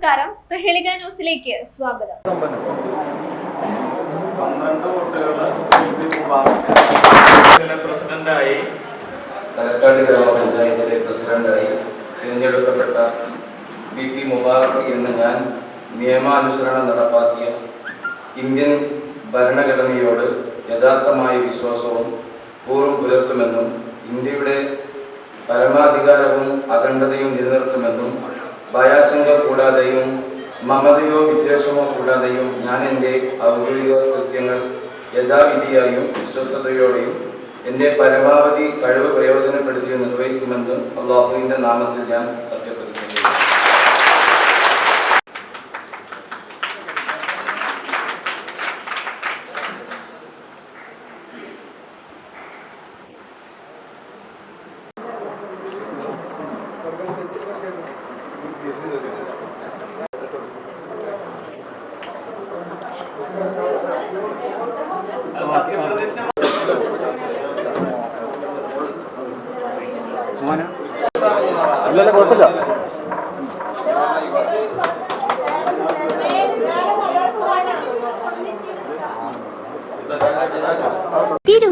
നമസ്കാരം. പ്രഹേളിക ന്യൂസിലേക്ക് സ്വാഗതം. പ്രസിഡന്റായി തലക്കാട് ഗ്രാമപഞ്ചായത്തിലെ പ്രസിഡന്റായി തിരഞ്ഞെടുക്കപ്പെട്ട വി പി മുബാറക് എന്ന ഞാൻ നിയമാനുസരണം നടപ്പാക്കിയ ഇന്ത്യൻ ഭരണഘടനയോട് യഥാർത്ഥമായ വിശ്വാസവും പൂർവം പുലർത്തുമെന്നും ഇന്ത്യയുടെ പരമാധികാരവും അഖണ്ഡതയും നിലനിർത്തുമെന്നും ഭയാശങ്ക കൂടാതെയും മമതയോ വിദ്വേഷമോ കൂടാതെയും ഞാൻ എന്റെ ഔദ്യോഗിക കൃത്യങ്ങൾ യഥാവിധിയായും വിശ്വസ്തയോടെയും എന്റെ പരമാവധി കഴിവ് പ്രയോജനപ്പെടുത്തി നിർവഹിക്കുമെന്ന് അള്ളാഹുവിന്റെ നാമത്തിൽ ഞാൻ സത്യപ്രതിജ്ഞ ഇല്ലല്ല കുഴപ്പമില്ല Thank you.